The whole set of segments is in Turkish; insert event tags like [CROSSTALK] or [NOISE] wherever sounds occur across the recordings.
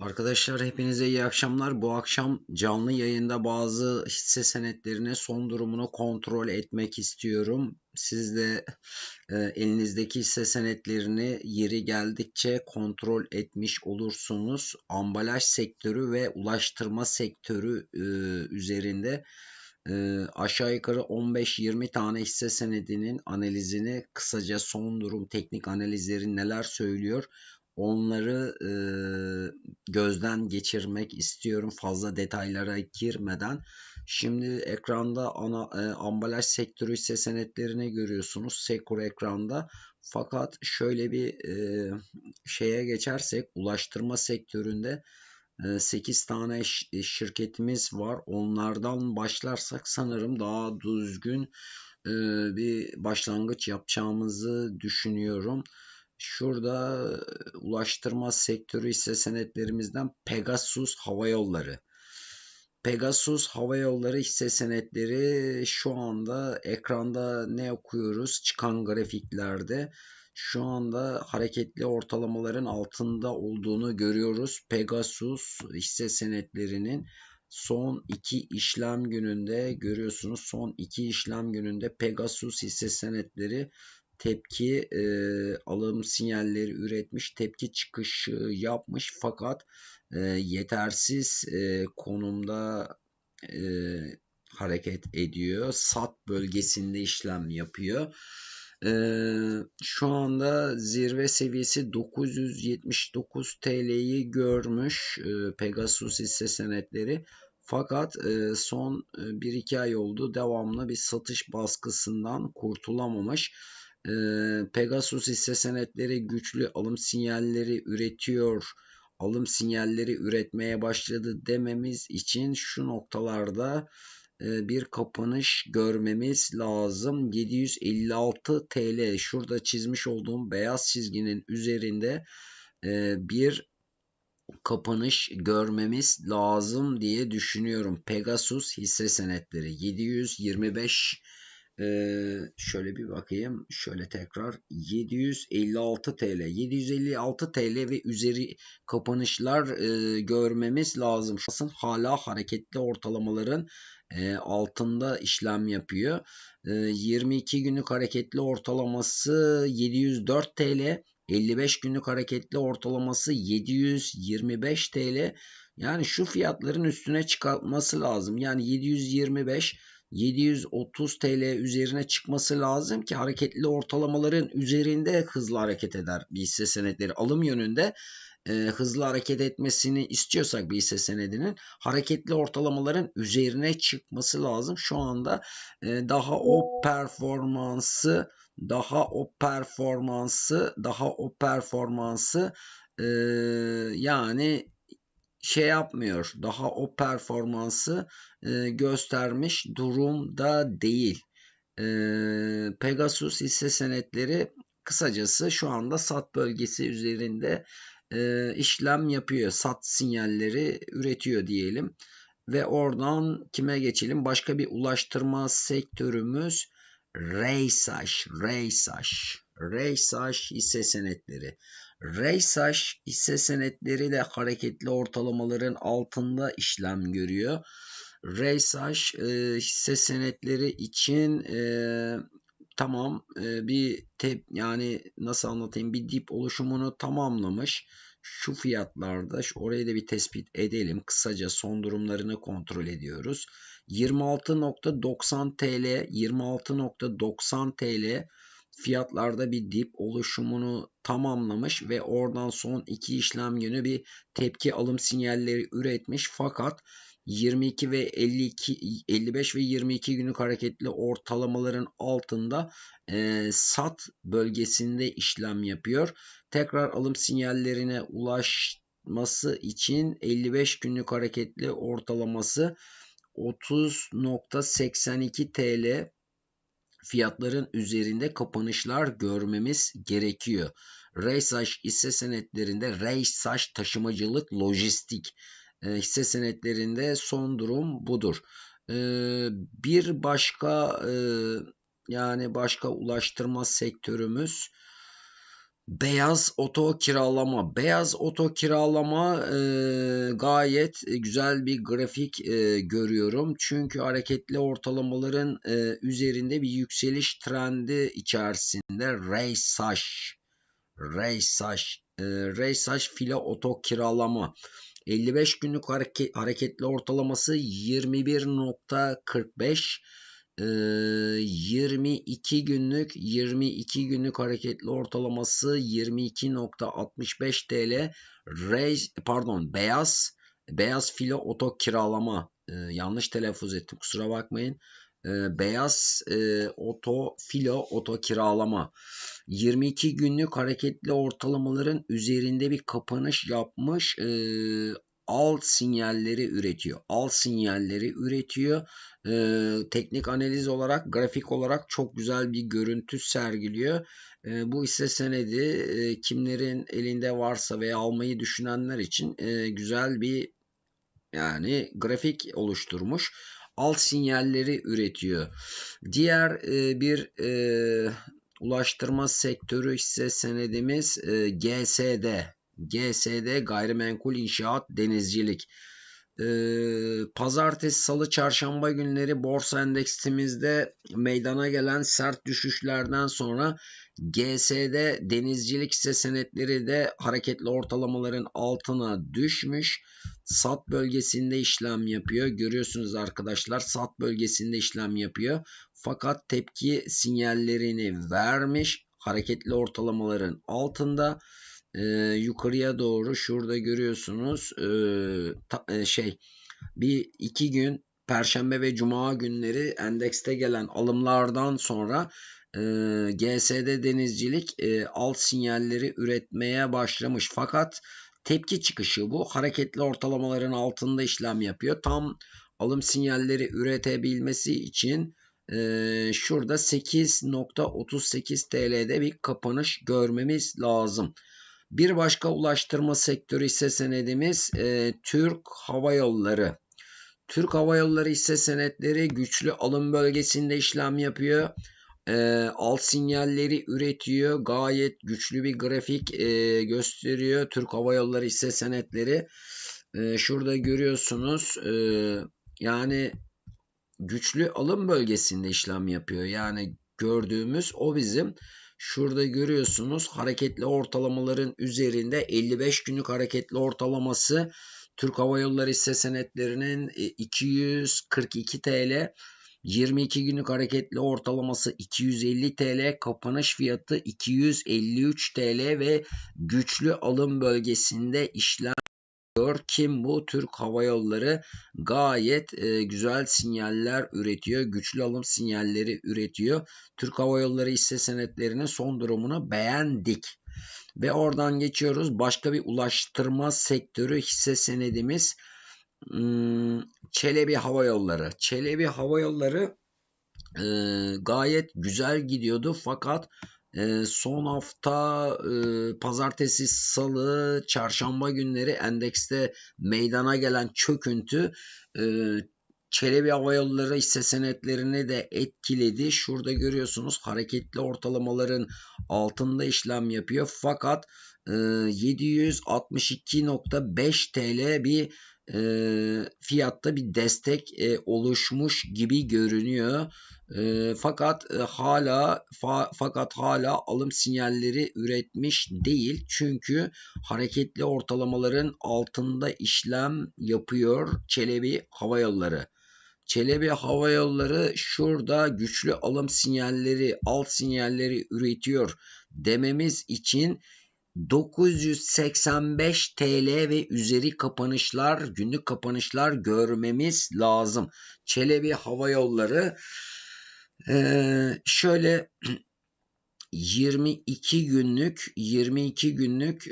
Arkadaşlar hepinize iyi akşamlar. Bu akşam canlı yayında bazı hisse senetlerine son durumunu kontrol etmek istiyorum. Siz de e, elinizdeki hisse senetlerini yeri geldikçe kontrol etmiş olursunuz. Ambalaj sektörü ve ulaştırma sektörü e, üzerinde e, aşağı yukarı 15-20 tane hisse senedinin analizini kısaca son durum teknik analizleri neler söylüyor onları e, gözden geçirmek istiyorum fazla detaylara girmeden. Şimdi ekranda ana e, ambalaj sektörü hisse senetlerini görüyorsunuz Sekur ekranda. Fakat şöyle bir e, şeye geçersek ulaştırma sektöründe 8 tane şirketimiz var. Onlardan başlarsak sanırım daha düzgün bir başlangıç yapacağımızı düşünüyorum. Şurada ulaştırma sektörü hisse senetlerimizden Pegasus Hava Yolları. Pegasus Hava Yolları hisse senetleri şu anda ekranda ne okuyoruz çıkan grafiklerde şu anda hareketli ortalamaların altında olduğunu görüyoruz. Pegasus hisse senetlerinin son iki işlem gününde görüyorsunuz. Son iki işlem gününde Pegasus hisse senetleri tepki e, alım sinyalleri üretmiş, tepki çıkışı yapmış fakat e, yetersiz e, konumda e, hareket ediyor. Sat bölgesinde işlem yapıyor. Ee, şu anda zirve seviyesi 979 TL'yi görmüş e, Pegasus hisse senetleri. Fakat e, son 1-2 e, ay oldu devamlı bir satış baskısından kurtulamamış. E, Pegasus hisse senetleri güçlü alım sinyalleri üretiyor alım sinyalleri üretmeye başladı dememiz için şu noktalarda e, bir kapanış görmemiz lazım. 756 TL şurada çizmiş olduğum beyaz çizginin üzerinde e, bir kapanış görmemiz lazım diye düşünüyorum. Pegasus hisse senetleri 725 ee, şöyle bir bakayım. Şöyle tekrar 756 TL. 756 TL ve üzeri kapanışlar e, görmemiz lazım. Aslında hala hareketli ortalamaların e, altında işlem yapıyor. E, 22 günlük hareketli ortalaması 704 TL. 55 günlük hareketli ortalaması 725 TL. Yani şu fiyatların üstüne çıkartması lazım. Yani 725 730 TL üzerine çıkması lazım ki hareketli ortalamaların üzerinde hızlı hareket eder bir hisse senetleri alım yönünde e, hızlı hareket etmesini istiyorsak bir hisse senedinin hareketli ortalamaların üzerine çıkması lazım. Şu anda e, daha o performansı daha o performansı daha o performansı e, yani şey yapmıyor. Daha o performansı e, göstermiş durumda değil. E, Pegasus hisse senetleri kısacası şu anda sat bölgesi üzerinde e, işlem yapıyor. Sat sinyalleri üretiyor diyelim. Ve oradan kime geçelim? Başka bir ulaştırma sektörümüz Reysaş. Reysaş. Reysaş hisse senetleri. Reysaş hisse senetleri de hareketli ortalamaların altında işlem görüyor. Reysaş e, hisse senetleri için e, tamam e, bir tep yani nasıl anlatayım bir dip oluşumunu tamamlamış. Şu fiyatlarda şu orayı da bir tespit edelim. Kısaca son durumlarını kontrol ediyoruz. 26.90 TL 26.90 TL fiyatlarda bir dip oluşumunu tamamlamış ve oradan son iki işlem günü bir tepki alım sinyalleri üretmiş fakat 22 ve 52 55 ve 22 günlük hareketli ortalamaların altında e, sat bölgesinde işlem yapıyor. Tekrar alım sinyallerine ulaşması için 55 günlük hareketli ortalaması 30.82 TL fiyatların üzerinde kapanışlar görmemiz gerekiyor. Reysaş hisse senetlerinde Reysaş taşımacılık lojistik e, hisse senetlerinde son durum budur. E, bir başka e, yani başka ulaştırma sektörümüz Beyaz oto kiralama. Beyaz oto kiralama e, gayet güzel bir grafik e, görüyorum. Çünkü hareketli ortalamaların e, üzerinde bir yükseliş trendi içerisinde Reysaş. Reysaş. E, Reysaş filo oto kiralama. 55 günlük hareket, hareketli ortalaması 21.45 22 günlük 22 günlük hareketli ortalaması 22.65 TL Reis, pardon beyaz beyaz filo oto kiralama. E, yanlış telaffuz ettim kusura bakmayın. E, beyaz e, oto filo oto kiralama. 22 günlük hareketli ortalamaların üzerinde bir kapanış yapmış e, alt sinyalleri üretiyor. Alt sinyalleri üretiyor. Ee, teknik analiz olarak, grafik olarak çok güzel bir görüntü sergiliyor. Ee, bu ise senedi e, kimlerin elinde varsa veya almayı düşünenler için e, güzel bir yani grafik oluşturmuş. Alt sinyalleri üretiyor. Diğer e, bir e, ulaştırma sektörü ise senedimiz e, GSD GSD Gayrimenkul İnşaat Denizcilik. Ee, pazartesi, salı, çarşamba günleri borsa endeksimizde meydana gelen sert düşüşlerden sonra GSD denizcilik hisse senetleri de hareketli ortalamaların altına düşmüş. Sat bölgesinde işlem yapıyor. Görüyorsunuz arkadaşlar sat bölgesinde işlem yapıyor. Fakat tepki sinyallerini vermiş. Hareketli ortalamaların altında e, yukarıya doğru şurada görüyorsunuz e, ta, e, şey bir iki gün Perşembe ve Cuma günleri endekste gelen alımlardan sonra e, GSD denizcilik e, alt sinyalleri üretmeye başlamış. Fakat tepki çıkışı bu. Hareketli ortalamaların altında işlem yapıyor. Tam alım sinyalleri üretebilmesi için e, şurada 8.38 TL'de bir kapanış görmemiz lazım. Bir başka ulaştırma sektörü ise senedimiz e, Türk Hava Yolları. Türk Hava Yolları ise senetleri güçlü alım bölgesinde işlem yapıyor. E, alt sinyalleri üretiyor. Gayet güçlü bir grafik e, gösteriyor. Türk Hava Yolları ise senetleri. E, şurada görüyorsunuz. E, yani güçlü alım bölgesinde işlem yapıyor. Yani gördüğümüz o bizim Şurada görüyorsunuz hareketli ortalamaların üzerinde 55 günlük hareketli ortalaması Türk Hava Yolları hisse senetlerinin 242 TL 22 günlük hareketli ortalaması 250 TL, kapanış fiyatı 253 TL ve güçlü alım bölgesinde işlem kim bu? Türk Hava Yolları gayet e, güzel sinyaller üretiyor. Güçlü alım sinyalleri üretiyor. Türk Hava Yolları hisse senetlerinin son durumunu beğendik. Ve oradan geçiyoruz. Başka bir ulaştırma sektörü hisse senedimiz hmm, Çelebi Hava Yolları. Çelebi Hava Yolları e, gayet güzel gidiyordu fakat e, son hafta e, pazartesi, salı, çarşamba günleri endekste meydana gelen çöküntü e, Çelebi Hava Yolları hisse senetlerini de etkiledi. Şurada görüyorsunuz hareketli ortalamaların altında işlem yapıyor. Fakat 762.5 TL bir e, fiyatta bir destek e, oluşmuş gibi görünüyor. E, fakat e, hala fa, fakat hala alım sinyalleri üretmiş değil. Çünkü hareketli ortalamaların altında işlem yapıyor Çelebi Hava Yolları. Çelebi Hava Yolları şurada güçlü alım sinyalleri, alt sinyalleri üretiyor dememiz için 985 TL ve üzeri kapanışlar, günlük kapanışlar görmemiz lazım. Çelebi Hava Yolları şöyle [CLEARS THROAT] 22 günlük 22 günlük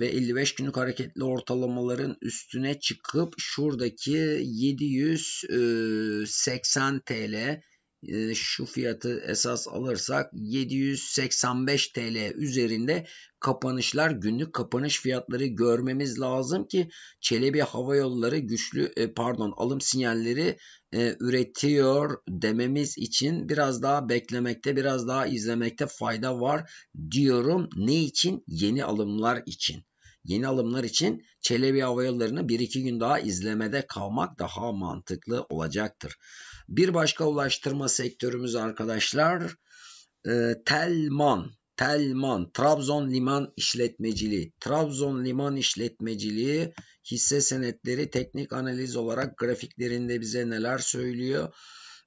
ve 55 günlük hareketli ortalamaların üstüne çıkıp şuradaki 780 TL şu fiyatı esas alırsak 785 TL üzerinde kapanışlar günlük kapanış fiyatları görmemiz lazım ki Çelebi Hava Yolları güçlü e, pardon alım sinyalleri e, üretiyor dememiz için biraz daha beklemekte biraz daha izlemekte fayda var diyorum. Ne için? Yeni alımlar için. Yeni alımlar için Çelebi Hava Yolları'nı 1-2 gün daha izlemede kalmak daha mantıklı olacaktır. Bir başka ulaştırma sektörümüz arkadaşlar e, Telman. Telman, Trabzon Liman İşletmeciliği. Trabzon Liman İşletmeciliği hisse senetleri teknik analiz olarak grafiklerinde bize neler söylüyor?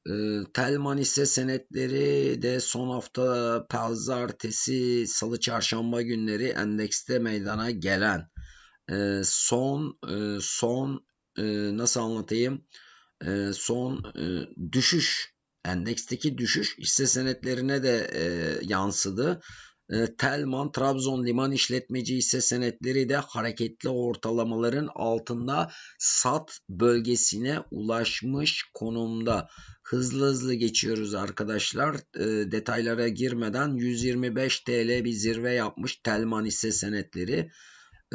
E, Telman hisse senetleri de son hafta pazartesi, salı, çarşamba günleri endekste meydana gelen e, son e, son e, nasıl anlatayım? e, son e, düşüş endeksteki düşüş hisse senetlerine de yansıdı. E, Telman Trabzon Liman İşletmeci hisse senetleri de hareketli ortalamaların altında sat bölgesine ulaşmış konumda. Hızlı hızlı geçiyoruz arkadaşlar. E, detaylara girmeden 125 TL bir zirve yapmış Telman hisse senetleri.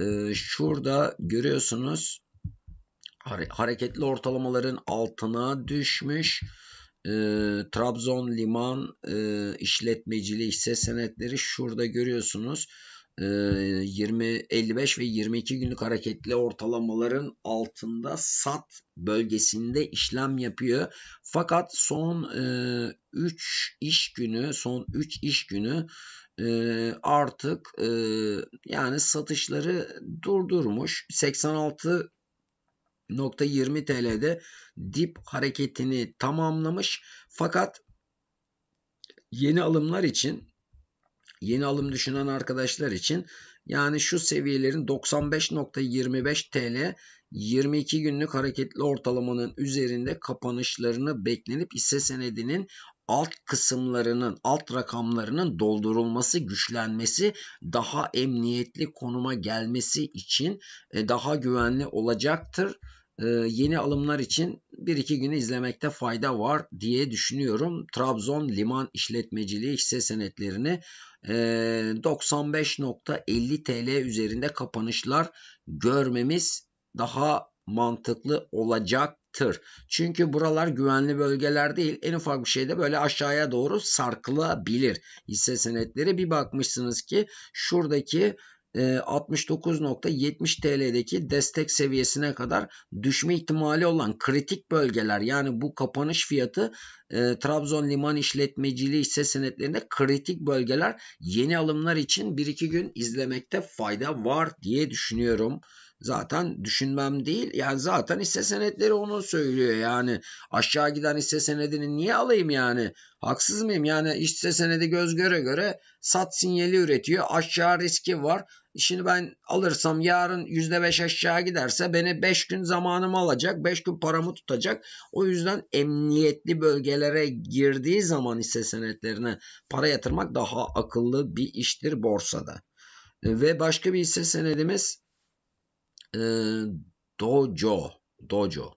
E, şurada görüyorsunuz hareketli ortalamaların altına düşmüş. E, Trabzon Liman e, işletmeciliği hisse senetleri şurada görüyorsunuz. E, 20 55 ve 22 günlük hareketli ortalamaların altında sat bölgesinde işlem yapıyor. Fakat son 3 e, iş günü, son 3 iş günü e, artık e, yani satışları durdurmuş. 86 20 TL'de dip hareketini tamamlamış. Fakat yeni alımlar için yeni alım düşünen arkadaşlar için yani şu seviyelerin 95.25 TL 22 günlük hareketli ortalamanın üzerinde kapanışlarını beklenip hisse senedinin alt kısımlarının, alt rakamlarının doldurulması, güçlenmesi, daha emniyetli konuma gelmesi için e, daha güvenli olacaktır. E, yeni alımlar için 1-2 günü izlemekte fayda var diye düşünüyorum. Trabzon Liman İşletmeciliği hisse senetlerini 95.50 e, TL üzerinde kapanışlar görmemiz daha mantıklı olacak tır. Çünkü buralar güvenli bölgeler değil. En ufak bir şeyde böyle aşağıya doğru sarkılabilir hisse senetleri. Bir bakmışsınız ki şuradaki 69.70 TL'deki destek seviyesine kadar düşme ihtimali olan kritik bölgeler yani bu kapanış fiyatı e, Trabzon Liman İşletmeciliği hisse senetlerinde kritik bölgeler yeni alımlar için 1-2 gün izlemekte fayda var diye düşünüyorum zaten düşünmem değil. Yani zaten hisse senetleri onu söylüyor yani. Aşağı giden hisse senedini niye alayım yani? Haksız mıyım? Yani hisse senedi göz göre göre sat sinyali üretiyor. Aşağı riski var. Şimdi ben alırsam yarın %5 aşağı giderse beni 5 gün zamanımı alacak. 5 gün paramı tutacak. O yüzden emniyetli bölgelere girdiği zaman hisse senetlerine para yatırmak daha akıllı bir iştir borsada. Ve başka bir hisse senedimiz e, Dojo. Dojo.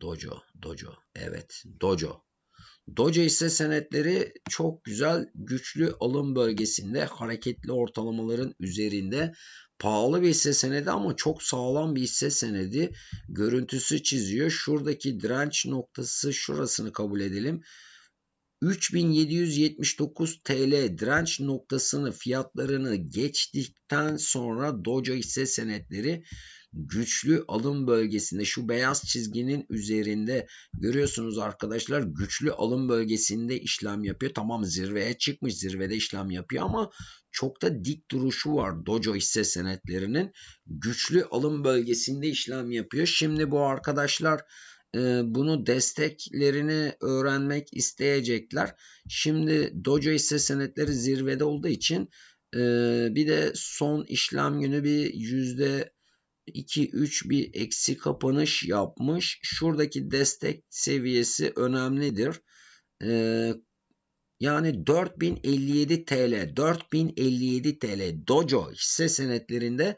Dojo. Dojo. Evet. Dojo. Dojo ise senetleri çok güzel güçlü alım bölgesinde hareketli ortalamaların üzerinde pahalı bir hisse senedi ama çok sağlam bir hisse senedi görüntüsü çiziyor. Şuradaki direnç noktası şurasını kabul edelim. 3779 TL direnç noktasını fiyatlarını geçtikten sonra Dojo hisse senetleri güçlü alım bölgesinde şu beyaz çizginin üzerinde görüyorsunuz arkadaşlar güçlü alım bölgesinde işlem yapıyor. Tamam zirveye çıkmış zirvede işlem yapıyor ama çok da dik duruşu var Dojo hisse senetlerinin güçlü alım bölgesinde işlem yapıyor. Şimdi bu arkadaşlar bunu desteklerini öğrenmek isteyecekler. Şimdi Dojo hisse senetleri zirvede olduğu için bir de son işlem günü bir yüzde 2-3 bir eksi kapanış yapmış. Şuradaki destek seviyesi önemlidir. yani 4057 TL 4057 TL Dojo hisse senetlerinde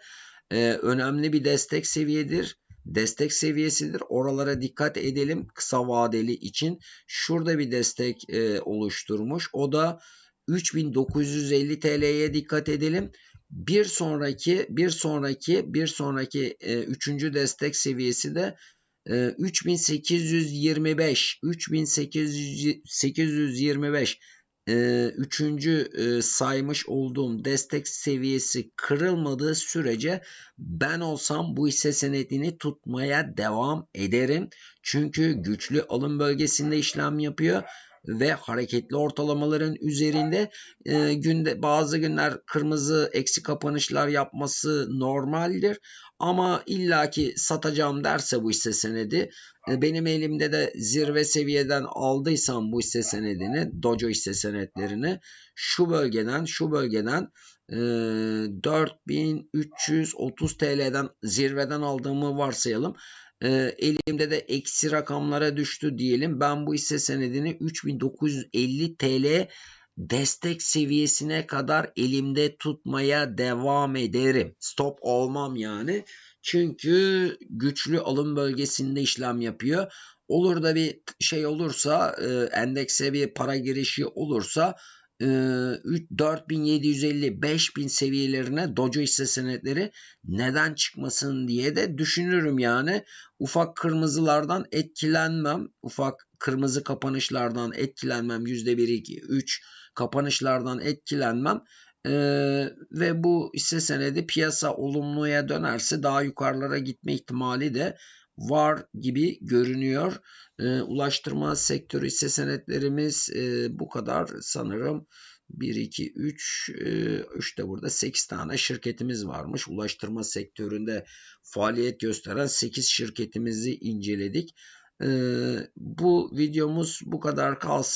önemli bir destek seviyedir destek seviyesidir. Oralara dikkat edelim kısa vadeli için. Şurada bir destek e, oluşturmuş. O da 3950 TL'ye dikkat edelim. Bir sonraki bir sonraki bir sonraki e, üçüncü destek seviyesi de e, 3825 3825 e, üçüncü e, saymış olduğum destek seviyesi kırılmadığı sürece ben olsam bu hisse senedini tutmaya devam ederim. Çünkü güçlü alım bölgesinde işlem yapıyor ve hareketli ortalamaların üzerinde e, günde bazı günler kırmızı eksi kapanışlar yapması normaldir. Ama illaki satacağım derse bu hisse senedi e, benim elimde de zirve seviyeden aldıysam bu hisse senedini Dojo hisse senetlerini şu bölgeden şu bölgeden e, 4330 TL'den zirveden aldığımı varsayalım. E, elimde de eksi rakamlara düştü diyelim. Ben bu hisse senedini 3950 TL destek seviyesine kadar elimde tutmaya devam ederim. Stop olmam yani. Çünkü güçlü alım bölgesinde işlem yapıyor. Olur da bir şey olursa e, endekse bir para girişi olursa 4750 5000 seviyelerine Dojo hisse senetleri neden çıkmasın diye de düşünürüm yani. Ufak kırmızılardan etkilenmem. Ufak kırmızı kapanışlardan etkilenmem. %1, 2, 3 kapanışlardan etkilenmem. Ee, ve bu hisse senedi piyasa olumluya dönerse daha yukarılara gitme ihtimali de var gibi görünüyor. E, ulaştırma sektörü hisse senetlerimiz e, bu kadar sanırım. 1, 2, 3, 3 de burada 8 tane şirketimiz varmış. Ulaştırma sektöründe faaliyet gösteren 8 şirketimizi inceledik. E, bu videomuz bu kadar kalsın.